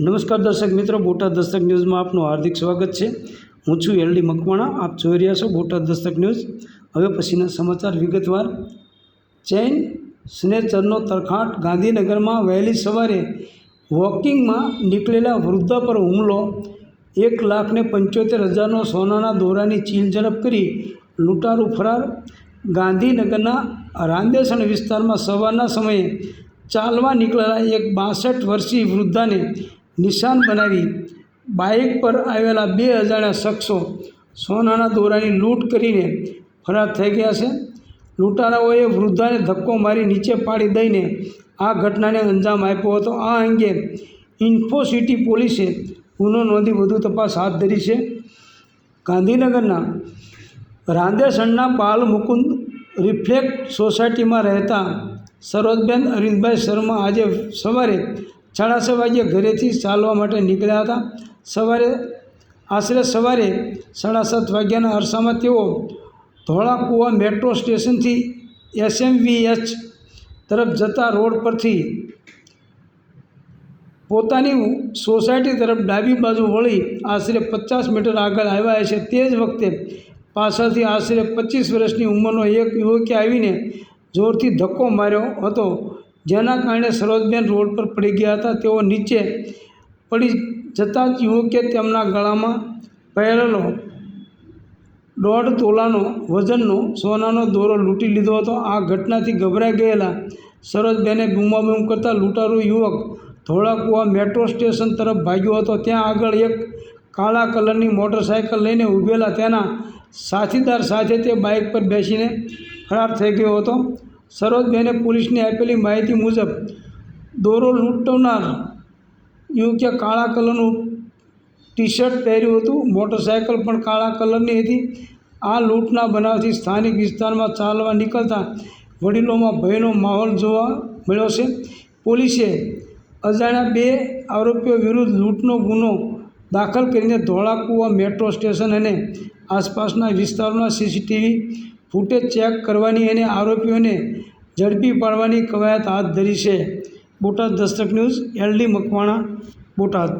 નમસ્કાર દર્શક મિત્રો, બોટાદ દસ્તક ન્યૂઝમાં આપનું હાર્દિક સ્વાગત છે. હું છું એલડી મકવાણા, આપ જોઈ રહ્યા છો બોટાદ દસ્તક ન્યૂઝ. હવે પછીના સમાચાર વિગતવાર. ચેઇન સ્નેચરનો તરખાટ ગાંધીનગરમાં વહેલી સવારે વોકિંગમાં નીકળેલા વૃદ્ધા પર હુમલો. એક લાખને પંચોતેર હજારનો સોનાના દોરાની ચીલ ઝડપ કરી લૂંટારૂ ફરાર. ગાંધીનગરના રાંદેસણ વિસ્તારમાં સવારના સમયે ચાલવા નીકળેલા એક બાસઠ વર્ષીય વૃદ્ધાને નિશાન બનાવી બાઇક પર આવેલા બે અજાણ્યા શખ્સો સોનાના દોરાની લૂંટ કરીને ફરાર થઈ ગયા છે. લૂંટારાઓએ વૃદ્ધાને ધક્કો મારી નીચે પાડી દઈને આ ઘટનાને અંજામ આપ્યો હતો. આ અંગે ઇન્ફોસિટી પોલીસે ગુનો નોંધી વધુ તપાસ હાથ ધરી છે. ગાંધીનગરના રાંદેસણના બાલ મુકુંદ રિફ્લેક્ટ સોસાયટીમાં રહેતા સરોજબેન અરવિંદભાઈ શર્મા આજે સવારે સાડા છ વાગ્યે ઘરેથી ચાલવા માટે નીકળ્યા હતા. સવારે, આશરે સવારે સાડા સાત વાગ્યાના અરસામાં તેઓ ધોળાકુવા મેટ્રો સ્ટેશનથી એસએમવીએચ તરફ જતા રોડ પરથી પોતાની સોસાયટી તરફ ડાબી બાજુ વળી આશરે પચાસ મીટર આગળ આવ્યા છે. તે જ વખતે પાછળથી આશરે પચીસ વર્ષની ઉંમરનો એક યુવકે આવીને જોરથી ધક્કો માર્યો હતો. જેના કારણે સરોજબેન રોડ પર પડી ગયા હતા. તેઓ નીચે પડી જતાં જ યુવકે તેમના ગળામાં પહેરેલો દોઢ તોલાનો વજનનો સોનાનો દોરો લૂંટી લીધો હતો. આ ઘટનાથી ગભરાઈ ગયેલા સરોજબેને બૂમાબૂમ કરતાં લૂંટારૂ યુવક ધોળાકુવા મેટ્રો સ્ટેશન તરફ ભાગ્યો હતો. ત્યાં આગળ એક કાળા કલરની મોટરસાઇકલ લઈને ઊભેલા તેના સાથીદાર સાથે તે બાઇક પર બેસીને ફરાર થઈ ગયો હતો. સરોજબેને પોલીસને આપેલી માહિતી મુજબ, દોરો લૂંટનાર યુવકે કાળા કલરનું ટી શર્ટ પહેર્યું હતું, મોટરસાયકલ પણ કાળા કલરની હતી. આ લૂંટના બનાવથી સ્થાનિક વિસ્તારમાં ચાલવા નીકળતા વડીલોમાં ભયનો માહોલ જોવા મળ્યો છે. પોલીસે અજાણ્યા બે આરોપીઓ વિરુદ્ધ લૂંટનો ગુનો દાખલ કરીને ધોળાકુવા મેટ્રો સ્ટેશન અને આસપાસના વિસ્તારોના સીસીટીવી ફૂટેજ ચેક કરવાની અને આરોપીઓને ઝડપી પાડવાની કવાયત હાથ ધરી છે. Botad Dastak news L D Makwana, Botad.